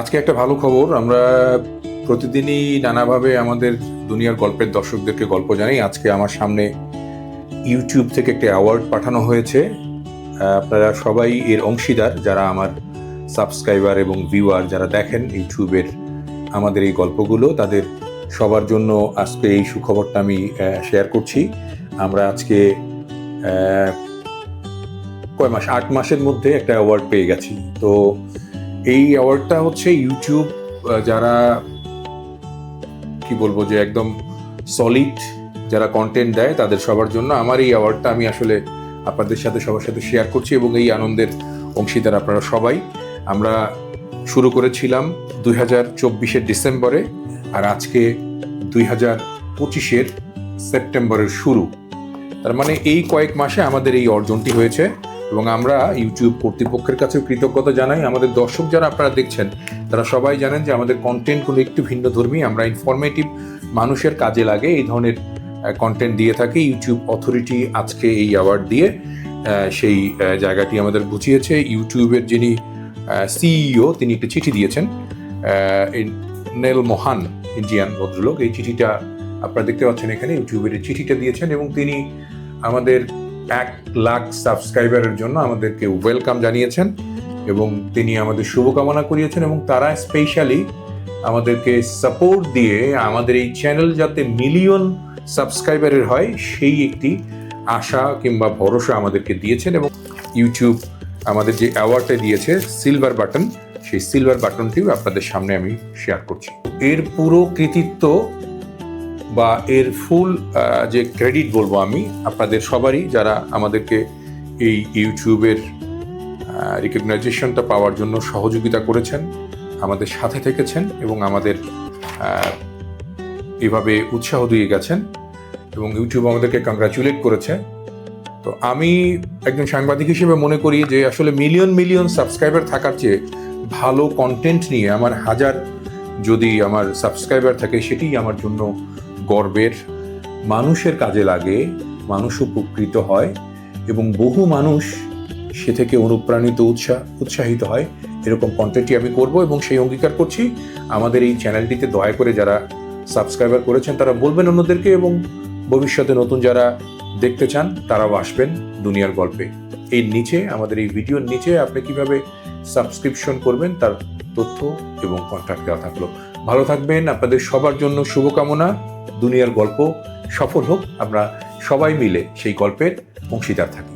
আজকে একটা ভালো খবর, আমরা প্রতিদিনই নানাভাবে আমাদের দুনিয়ার গল্পের দর্শকদেরকে গল্প জানাই। আজকে আমার সামনে ইউটিউব থেকে একটা অ্যাওয়ার্ড পাঠানো হয়েছে। আপনারা সবাই এর অংশীদার, যারা আমার সাবস্ক্রাইবার এবং ভিউয়ার যারা দেখেন ইউটিউবের আমাদের এই গল্পগুলো, তাদের সবার জন্য আজকে এই সুখবরটা আমি শেয়ার করছি। আমরা আজকে কয় মাস? আট মাসের মধ্যে একটা অ্যাওয়ার্ড পেয়ে গেছি। তো এই অ্যাওয়ার্ডটা হচ্ছে ইউটিউব যারা, কি বলব যে একদম সলিড যারা কন্টেন্ট দেয় তাদের সবার জন্য আমার এই অ্যাওয়ার্ডটা আমি আসলে আপনাদের সাথে, সবার সাথে শেয়ার করছি এবং এই আনন্দের অংশীদার আপনারা সবাই। আমরা শুরু করেছিলাম দুই হাজার চব্বিশের ডিসেম্বরে আর আজকে দুই হাজার পঁচিশের সেপ্টেম্বরের শুরু। তার মানে এই কয়েক মাসে আমাদের এই অর্জনটি হয়েছে। এবং আমরা ইউটিউব কর্তৃপক্ষের কাছেও কৃতজ্ঞতা জানাই। আমাদের দর্শক যারা আপনারা দেখছেন, তারা সবাই জানেন যে আমাদের কন্টেন্টগুলো একটু ভিন্ন ধর্মী। আমরা ইনফরমেটিভ মানুষের কাজে লাগে, এই ধরনের কন্টেন্ট দিয়ে থাকি। ইউটিউব অথরিটি আজকে এই অ্যাওয়ার্ড দিয়ে সেই জায়গাটি আমাদের বুঝিয়েছে। ইউটিউবের যিনি সিইও তিনি একটি চিঠি দিয়েছেন। নেল মোহান ইন্ডিয়ান ভদ্রলোক। এই চিঠিটা আপনারা দেখতে পাচ্ছেন এখানে। ইউটিউবের চিঠিটা দিয়েছেন এবং তিনি আমাদের এক লাখ সাবস্ক্রাইবারের জন্য আমাদেরকে ওয়েলকাম জানিয়েছেন এবং তিনি আমাদের শুভকামনা করিয়েছেন এবং তারা স্পেশালি আমাদেরকে সাপোর্ট দিয়ে আমাদের এই চ্যানেল যাতে মিলিয়ন সাবস্ক্রাইবারের হয়, সেই একটি আশা কিংবা ভরসা আমাদেরকে দিয়েছেন এবং ইউটিউব আমাদের যে অ্যাওয়ার্ডটা দিয়েছে সিলভার বাটন সেই সিলভার বাটনটিও আপনাদের সামনে আমি শেয়ার করছি। এর পুরো কৃতিত্ব বা এর ফুল যে ক্রেডিট বলব আমি, আপনাদের সবারই যারা আমাদেরকে এই ইউটিউবের রিকগনাইজেশনটা পাওয়ার জন্য সহযোগিতা করেছেন, আমাদের সাথে থেকেছেন এবং আমাদের এভাবে উৎসাহ দিয়ে গেছেন এবং ইউটিউব আমাদেরকে কংগ্রাচুলেট করেছে তো আমি একজন সাংবাদিক হিসেবে মনে করি যে আসলে মিলিয়ন মিলিয়ন সাবস্ক্রাইবার থাকার চেয়ে ভালো কন্টেন্ট নিয়ে, আমার হাজার যদি আমার সাবস্ক্রাইবার থাকে সেটি আমার জন্য গর্বের মানুষের কাজে লাগে, মানুষ উপকৃত হয় এবং বহু মানুষ সে থেকে অনুপ্রাণিত উৎসাহ উৎসাহিত হয়। এরকম কন্টেন্টই আমি করব এবং সেই অঙ্গীকার করছি। আমাদের এই চ্যানেলটিতে দয়া করে যারা সাবস্ক্রাইবার করেছেন, তারা বলবেন অন্যদেরকে এবং ভবিষ্যতে নতুন যারা দেখতে চান, তারাও আসবেন দুনিয়ার গল্পে। এর নিচে, আমাদের এই ভিডিওর নিচে আপনি কীভাবে সাবস্ক্রিপশন করবেন, তার তথ্য এবং কন্ট্যাক্ট দেওয়া থাকল। ভালো থাকবেন, আপনাদের সবার জন্য শুভকামনা। দুনিয়ার গল্প সফল হোক, আমরা সবাই মিলে সেই গল্পের অংশীদার থাকি।